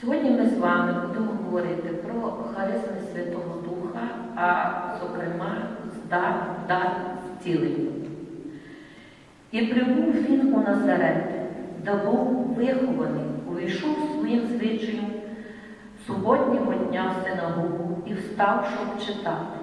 Сьогодні ми з вами будемо говорити про харизми Святого Духа, а зокрема дар, дар зцілення. І прибув він у Назарет, де був вихований, увійшов своїм звичаєм суботнього дня в синагогу і встав, щоб читати.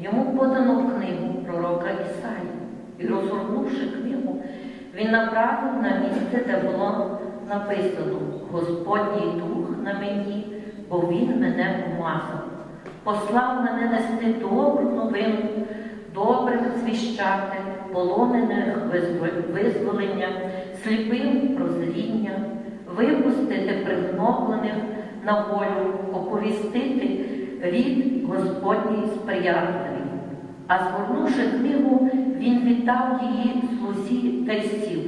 Йому подано книгу пророка Ісаї, і розгорнувши книгу, він направив на місце, де було написано Господній Дух на мені, бо Він мене помазав, послав мене нести добру новину, добре звіщати, полонених визвол- визволення, сліпим прозріння, випустити пригноблених на волю, оповістити рід Господній сприятливий. А згорнувши книгу, він віддав її слузі та сів.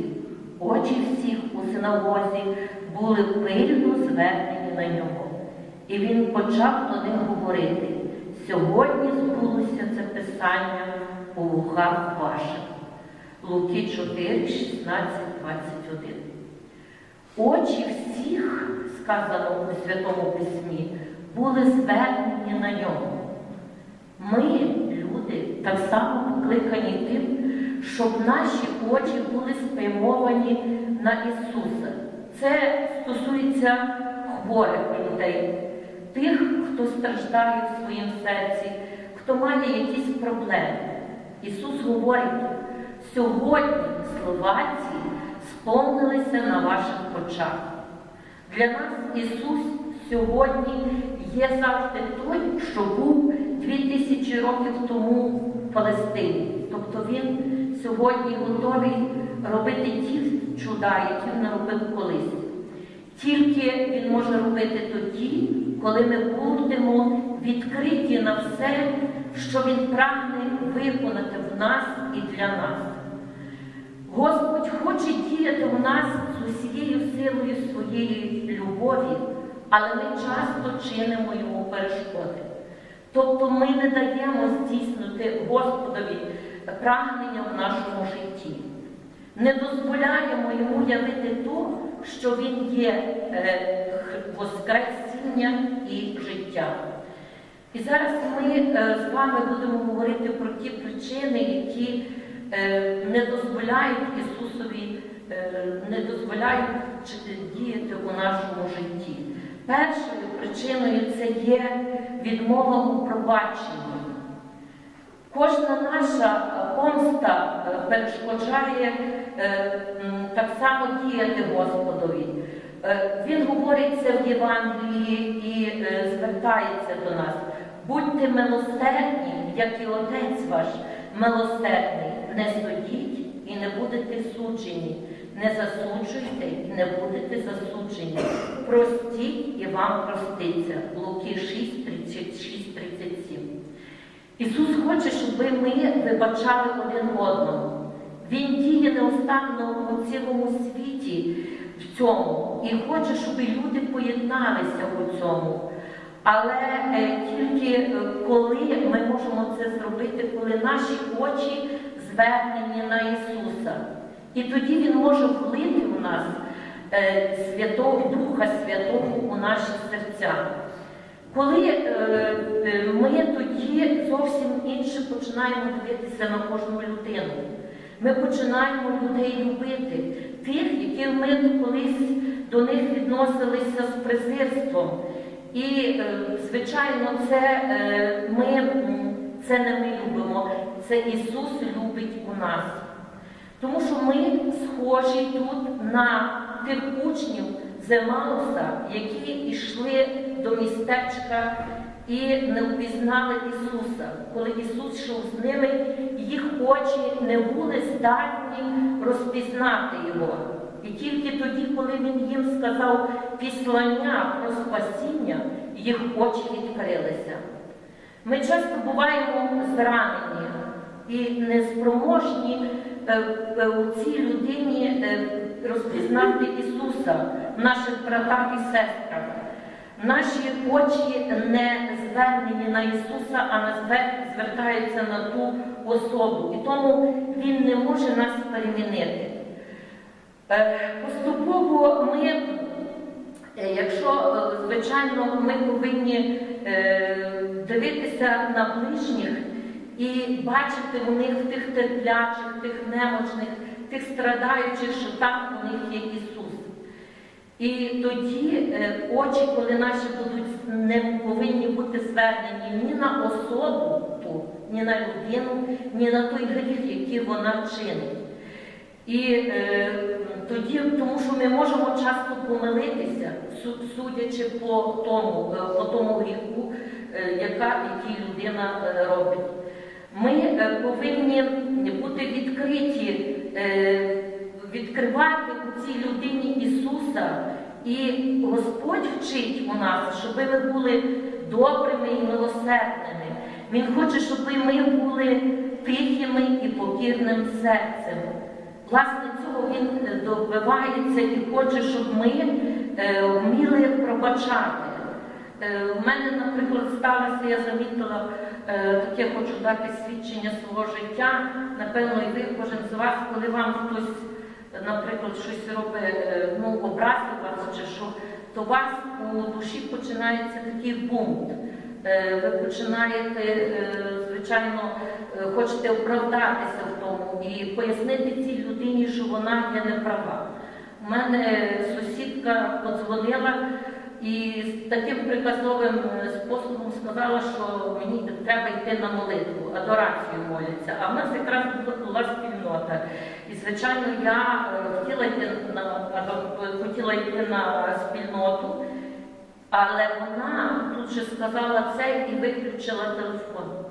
Очі всіх у синагозі були пильно звернені на нього. І він почав до них говорити: сьогодні збулося це писання у вухах ваших. Луки 4, 16, 21. Очі всіх, сказано у Святому Письмі, були звернені на нього. Ми, люди, так само покликані тим, щоб наші очі були спрямовані на Ісуса. Це стосується хворих людей, тих, хто страждає в своїм серці, хто має якісь проблеми. Ісус говорить, сьогодні слова ці сповнилися на ваших очах. Для нас Ісус сьогодні є завжди той, що був 2000 років тому в Палестині. Тобто Він сьогодні готовий робити ті чуда, які він робив колись. Тільки Він може робити тоді, коли ми будемо відкриті на все, що Він прагне виконати в нас і для нас. Господь хоче діяти в нас з усією силою своєї любові, але ми часто чинимо йому перешкоди. Тобто ми не даємо здійснити Господові прагнення в нашому житті, не дозволяємо йому явити то, що він є е, воскресіння і життя. І зараз ми е, з вами будемо говорити про ті причини, які е, не дозволяють Ісусові, не дозволяють діяти у нашому житті. Першою причиною це є відмова у пробаченні. Кожна наша е, помста е, перешкоджає е, так само діяти Господові. Він говорить це в Євангелії і звертається до нас. Будьте милосердні, як і Отець ваш милосердний. Не судіть і не будете суджені. Не засуджуйте і не будете засуджені. Простіть і вам проститься. Луки 6, 36, 37. Ісус хоче, щоб ми вибачали один одному. Він діє неостанно у цілому світі в цьому і хоче, щоб люди поєдналися у цьому. Але е, тільки е, коли ми можемо це зробити, коли наші очі звернені на Ісуса. І тоді Він може влити в нас е, Святого Духа Святого у наші серця. Коли е, ми тоді зовсім інше починаємо дивитися на кожну людину, ми починаємо людей любити, тих, які ми колись до них відносилися з презирством. І, е, звичайно, це е, ми це не ми любимо, це Ісус любить у нас. Тому що ми схожі тут на тих учнів Земауса, які йшли до містечка і не впізнали Ісуса. Коли Ісус йшов з ними, їх очі не були здатні розпізнати Його. І тільки тоді, коли Він їм сказав післання про спасіння, їх очі відкрилися. Ми часто буваємо зранені і неспроможні е, е, у цій людині е, розпізнати Ісуса наших братах і сестрах. Наші очі не звернені на Ісуса, а на звертаються на ту особу. І тому Він не може нас перемінити. Е, Поступово ми, е, якщо е, звичайно, ми повинні дивитися на ближніх і бачити у них тих терплячих, тих немочних, тих страдаючих, що там у них є Ісус. І тоді е, очі, коли наші будуть не повинні бути звернені ні на особу, ні на людину, ні на той гріх, який вона чинить. І е, тоді, тому що ми можемо часто помилитися, судячи по тому, е, по тому гріху, е, яка, який людина робить. Ми повинні бути відкриті, е, відкривати цій людині Ісуса. І Господь вчить у нас, щоб ми були добрими і милосердними. Він хоче, щоб ми були тихими і покірним серцем. Власне, цього він е, добивається і хоче, щоб ми е, вміли пробачати. Е, У мене, наприклад, сталося, я замітила, е, таке хочу дати свідчення свого життя. Напевно, і ви кожен з вас, коли вам хтось, е, наприклад, щось робить, е, ну, образив вас чи що, то у вас у душі починається такий бунт. Е, Ви починаєте, е, звичайно, хочете оправдатися в тому і пояснити цій людині, що вона є неправа. У мене сусідка подзвонила і з таким приказовим е, способом сказала, що мені треба йти на молитву, адорацію моляться. А в нас якраз була спільнота. І, звичайно, я е, хотіла йти на, хотіла йти на спільноту. Але вона тут же сказала це і виключила телефон.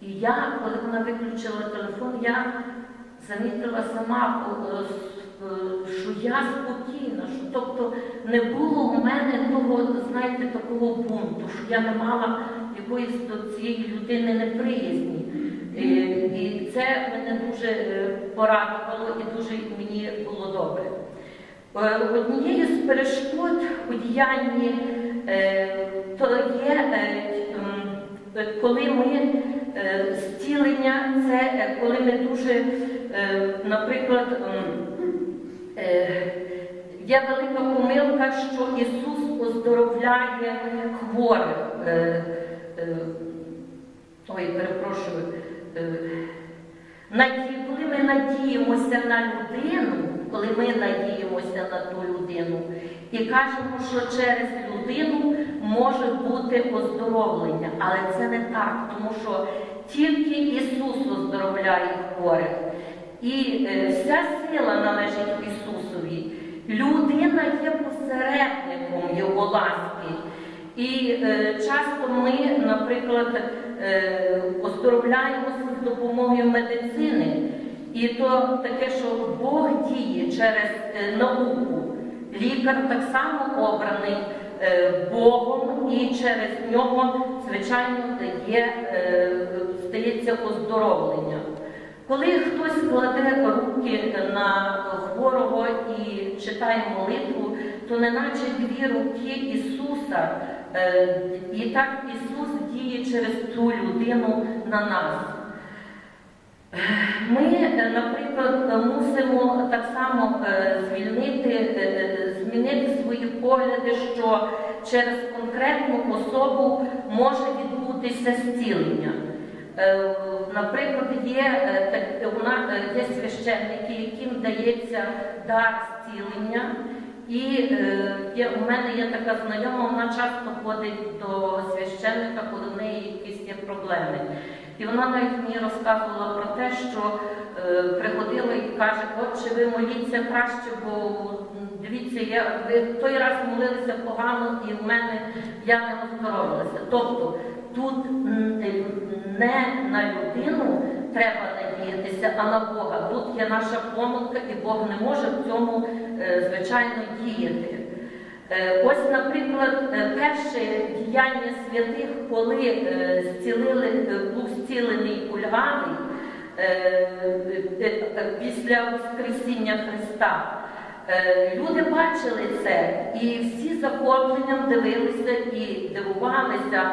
І я, коли вона виключила телефон, я замітила сама, е, е, що я спокійна, що тобто не було у мене того, знаєте, такого бунту, що я не мала якоїсь до цієї людини неприязні. Е, І це мене дуже е, порадувало і дуже мені було добре. Е, Однією з перешкод у діянні е, то є, е, е, коли ми е, зцілення, це е, коли ми дуже, е, наприклад, е, є велика помилка, що Ісус оздоровляє хворих. Е, е, Ой, перепрошую. Е, Коли ми надіємося на людину, коли ми надіємося на ту людину і кажемо, що через людину може бути оздоровлення, але це не так, тому що тільки Ісус оздоровляє хворих. І е, вся сила належить Ісусові. Людина є посередником Його ласки. І е, часто ми, наприклад, е, оздоровляємося з допомогою медицини. І то таке, що Бог діє через науку. Лікар так само обраний Богом, і через нього, звичайно, стається оздоровлення. Коли хтось кладе руки на хворого і читає молитву, то неначе дві руки Ісуса, е, і так Ісус діє через цю людину на нас. Ми, е, наприклад, мусимо так само е, звільнити, змінити свої погляди, що через конкретну особу може відбутися зцілення. Е, Наприклад, є, е, е, є священники, яким дається дар зцілення. І є, у мене є така знайома, вона часто ходить до священника, коли в неї якісь є проблеми. І вона навіть мені розказувала про те, що е, приходила і каже, отче, ви моліться краще, бо дивіться, я, ви той раз молилися погано і в мене я не оздоровилася. Тобто тут не на людину треба надіятися, а на Бога. Тут є наша помилка, і Бог не може в цьому, е, звичайно, діяти. Е, Ось, наприклад, е, перше діяння святих, коли зцілили, був зцілений кульгавий е, е, після Воскресіння Христа. Е, Люди бачили це, і всі захопленням дивилися і дивувалися,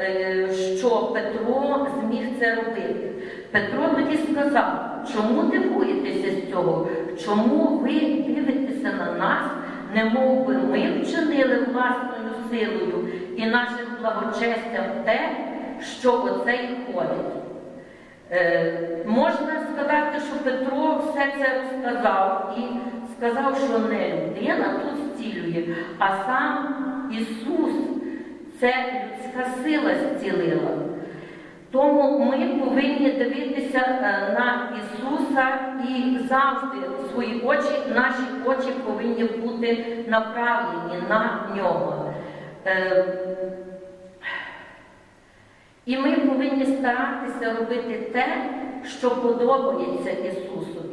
е, що Петро зміг це робити. Петро тоді сказав, чому дивуєтеся з цього? Чому ви дивитеся на нас, немов би ми вчинили власною силою і нашим благочестям те, що оце й ходить. Е, можна сказати, що Петро все це розказав і сказав, що не людина тут зцілює, а сам Ісус, це людська сила зцілила. Тому ми повинні дивитися е, на Ісуса і завжди свої очі, наші очі повинні бути направлені на нього. Е, І ми повинні старатися робити те, що подобається Ісусові.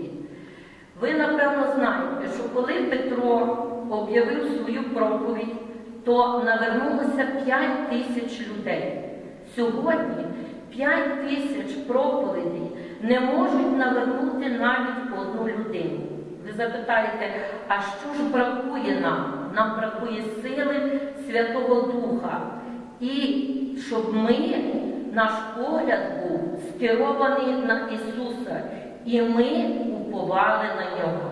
Ви, напевно, знаєте, що коли Петро об'явив свою проповідь, то навернулося 5 тисяч людей. Сьогодні 5 тисяч проповідей не можуть навернути навіть одну людину. Ви запитаєте, а що ж бракує нам? Нам бракує сили Святого Духа. І щоб ми, наш погляд був скерований на Ісуса, і ми уповали на нього.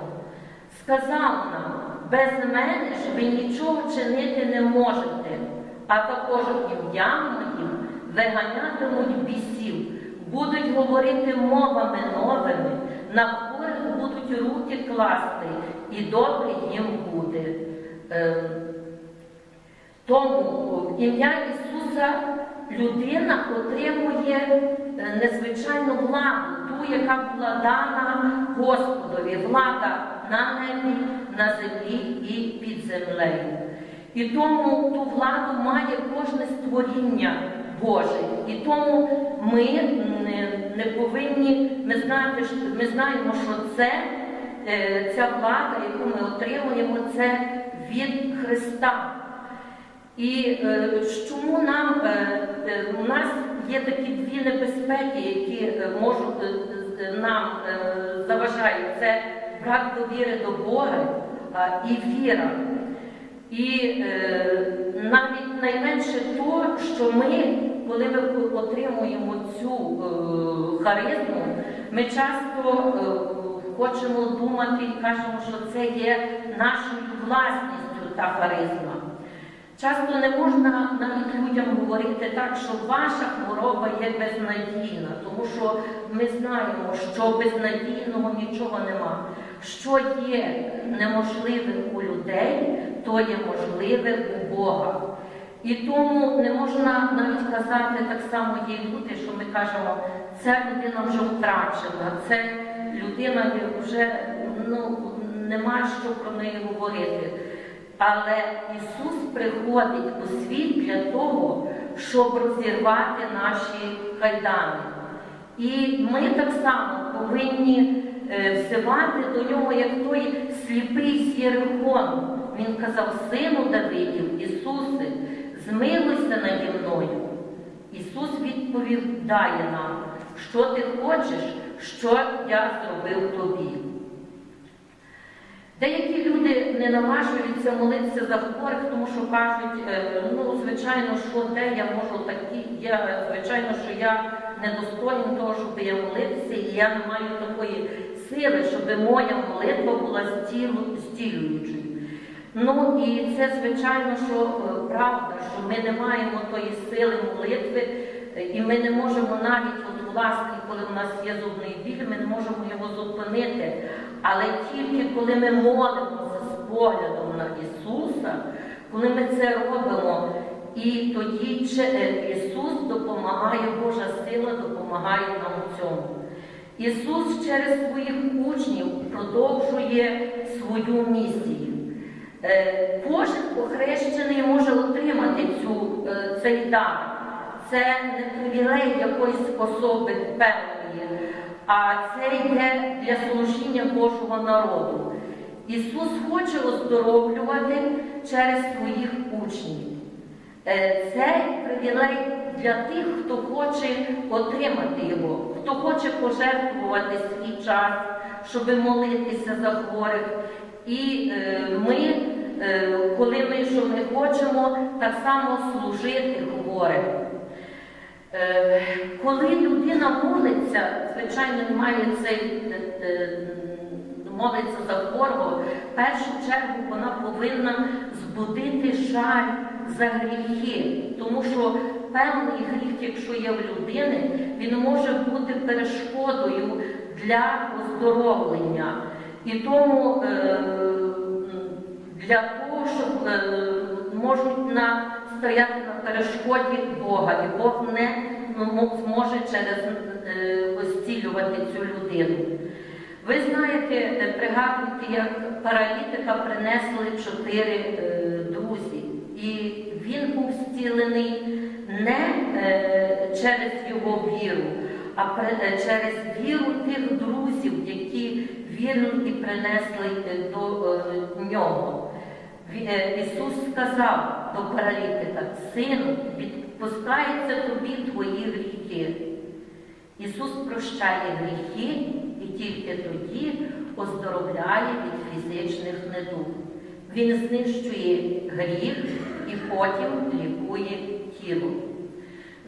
Сказав нам, без мене ж ви нічого чинити не можете, а також ім'ям моїм виганятимуть бісів, будуть говорити мовами новими, на хворих будуть руки класти, і добре їм буде. Тому в ім'я Ісуса людина отримує е, незвичайну владу, ту, яка була дана Господові, влада на небі, на землі і під землею. І тому ту владу має кожне створіння Боже. І тому ми не, повинні, ми, знаєте, ми знаємо, що це, е, ця влада, яку ми отримуємо, це від Христа. І е, чому нам е, е, у нас є такі дві небезпеки, які можуть нам заважають це брак довіри до Бога і віра. І навіть найменше то, що ми, коли ми отримуємо цю харизму, ми часто хочемо думати і кажемо, що це є нашою власністю та харизма. Часто не можна навіть людям говорити так, що ваша хвороба є безнадійна, тому що ми знаємо, що безнадійного нічого нема. Що є неможливим у людей, то є можливим у Бога. І тому не можна навіть казати так само є люди, що ми кажемо, ця людина вже втрачена, це людина є вже ну, нема що про неї говорити. Але Ісус приходить у світ для того, щоб розірвати наші кайдани. І ми так само повинні е, взивати до нього, як той сліпий з Він казав, сину Давидів, Ісусе, змилуйся наді мною. Ісус відповідає нам, що ти хочеш, що я зробив тобі. Деякі люди не наважуються молитися за хворих, тому що кажуть, е, ну, звичайно, що де я можу такі, я, звичайно, що я недостоїн того, щоб я молитися, і я не маю такої сили, щоб моя молитва була зцілюючою. Ну і це, звичайно, що е, правда, що ми не маємо тої сили молитви, е, і ми не можемо навіть, от власне, коли в нас є зубний біль, ми не можемо його зупинити. Але тільки коли ми молимося з поглядом на Ісуса, коли ми це робимо, і тоді е, Ісус допомагає, Божа сила допомагає нам у цьому. Ісус через своїх учнів продовжує свою місію. Е, Кожен охрещений може отримати цю, е, цей дар. Це не привілей якоїсь особи певної, а це йде для служіння Божого народу. Ісус хоче оздоровлювати через своїх учнів. Е, Це привілей для тих, хто хоче отримати його, хто хоче пожертвувати свій час, щоб молитися за хворих. І е, ми, е, коли ми що ми хочемо, так само служити хворим. Е, Коли людина молиться, звичайно, має цей е, е, молиться за хворого, в першу чергу вона повинна збудити жаль за гріхи, тому що певний гріх, якщо є в людини, він може бути перешкодою для оздоровлення. І тому для того, щоб можуть на, стояти на перешкоді Бога, і Бог не зможе через е, озцілювати цю людину. Ви знаєте, е, пригадуєте, як паралітика принесли чотири е, друзі, і він був зцілений не е, через його віру, а е, через віру тих друзів, які вірили і принесли е, до е, нього. Е, Ісус сказав до паралітика, сину, відпускаються тобі твої гріхи. Ісус прощає гріхи і тільки тоді оздоровляє від фізичних недуг. Він знищує гріх і потім лікує тіло.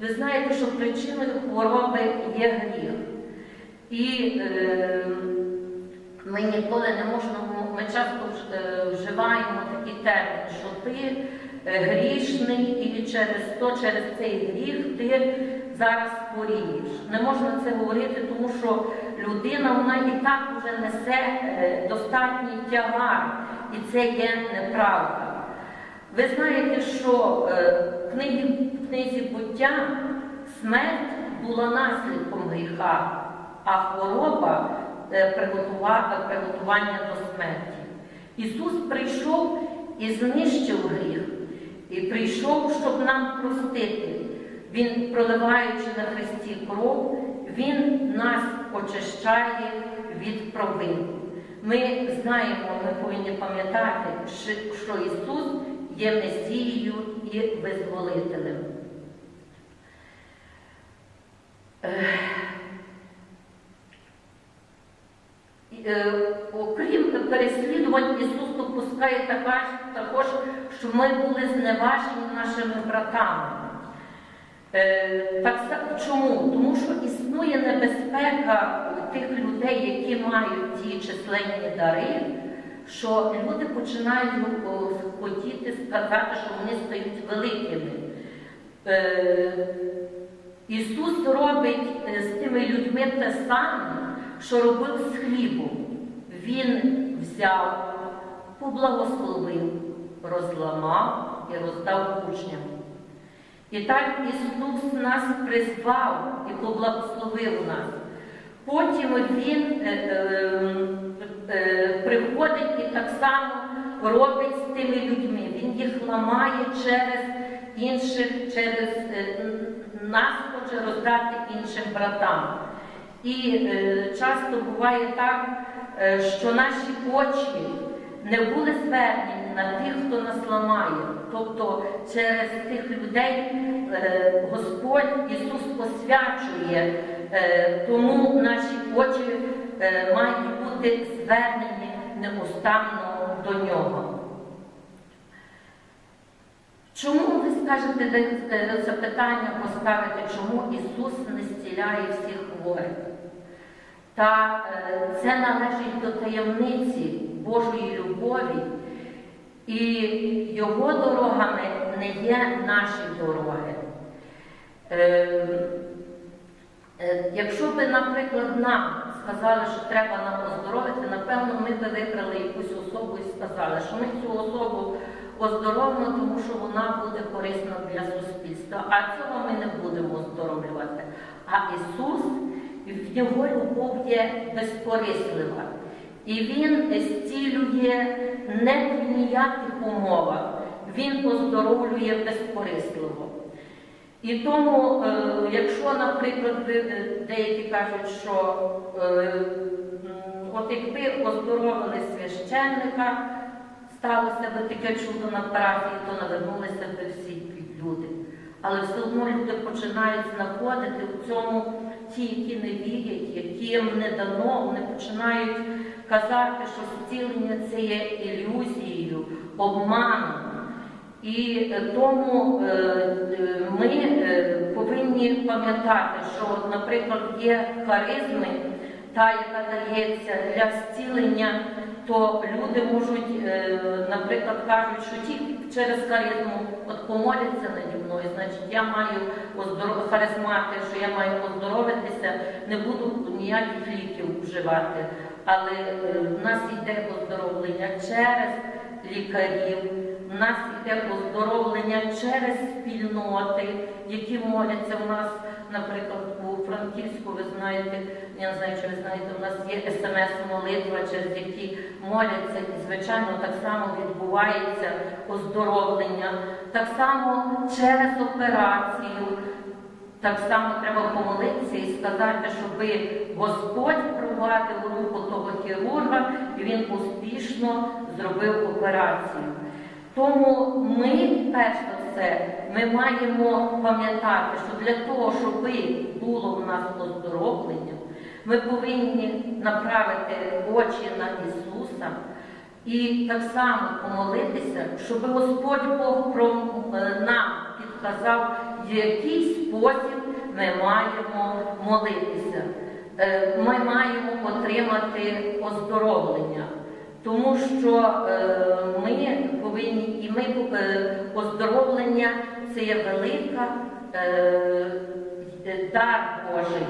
Ви знаєте, що причиною хвороби є гріх. І е, ми ніколи не можемо, ми часто е, вживаємо такий термін, що ти е, грішний і через то, через цей гріх ти зараз хворієш. Не можна це говорити, тому що людина вона і так вже несе е, достатній тягар, і це є неправда. Ви знаєте, що в книгі, в книзі буття смерть була наслідком гріха, а хвороба приготування до смерті. Ісус прийшов і знищив гріх, і прийшов, щоб нам простити. Він, проливаючи на Христі кров, Він нас очищає від провин. Ми знаємо, ми повинні пам'ятати, що Ісус є Месією і Визволителем. Ех. І, е, Окрім переслідувань, Ісус допускає також, також, що ми були зневажені нашими братами. Е, Так чому? Тому що існує небезпека тих людей, які мають ті численні дари, що люди починають хотіти сказати, що вони стають великими. Е, Ісус робить е, з тими людьми те саме, що робив з хлібом. Він взяв, поблагословив, розламав і роздав учням. І так Ісус нас призвав і поблагословив нас. Потім Він е, е, е, приходить і так само робить з тими людьми. Він їх ламає через інших, через е, нас хоче роздати іншим братам. І е, часто буває так, е, що наші очі не були звернені на тих, хто нас ламає. Тобто через тих людей е, Господь Ісус посвячує, е, тому наші очі е, мають бути звернені неустанно до Нього. Чому ви скажете е, запитання поставити, чому Ісус не зціляє всіх хворих? Та е, це належить до таємниці Божої любові, і Його дорогами не є наші дороги. Е, е, Якщо би, наприклад, нам сказали, що треба нам оздоровити, напевно, ми би вибрали якусь особу і сказали, що ми цю особу оздоровимо, тому що вона буде корисна для суспільства. А цього ми не будемо оздоровлювати. А Ісус, Його любов є безкорислива. І Він зцілює не в ніяких умовах. Він оздоровлює безкорисливо. І тому, е, якщо, наприклад, е, деякі кажуть, що е, от якби оздоровили священника, сталося би таке чудо на парафії, то навернулися би всі люди. Але все одно люди починають знаходити у цьому ті, які не вірять, яким не дано, вони починають казати, що зцілення це є ілюзією, обманом. І е, тому е, е, ми повинні пам'ятати, що, наприклад, є харизми та, яка дається для зцілення, то люди можуть, е, наприклад, кажуть, що ті через харизму от помоляться наді мною, значить я маю оздоров... харизмати, що я маю оздоровитися, не буду ніяких ліків вживати. Але е, в нас йде оздоровлення через лікарів, в нас йде оздоровлення через спільноти, які моляться у нас, наприклад, у Франківську, ви знаєте, я не знаю, чи ви знаєте, у нас є смс-молитва, через які моляться, і звичайно так само відбувається оздоровлення, так само через операцію. Так само треба помолитися і сказати, щоб Господь провадив руку того хірурга, і він успішно зробив операцію. Тому ми, перш за все, ми маємо пам'ятати, що для того, щоб було в нас оздоровлення, ми повинні направити очі на Ісуса і так само помолитися, щоб Господь Бог е, нам підказав, в який спосіб ми маємо молитися. Е, Ми маємо отримати оздоровлення. Тому що е, ми повинні, і ми е, оздоровлення це є велика е, дар Божий.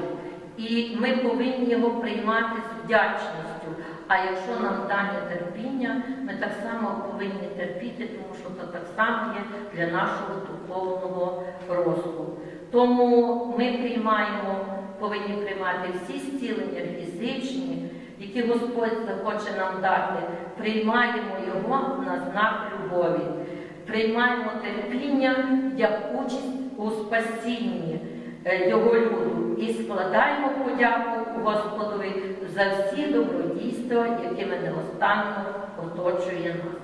І ми повинні його приймати з вдячністю. А якщо нам дане терпіння, ми так само повинні терпіти, тому що це так само є для нашого духовного росту. Тому ми приймаємо, повинні приймати всі зцілення фізичні, які Господь захоче нам дати, приймаємо його на знак любові, приймаємо терпіння як участь у спасінні е, його люду і складаємо подяку Господові за всі добродійства, якими неостанно оточує нас.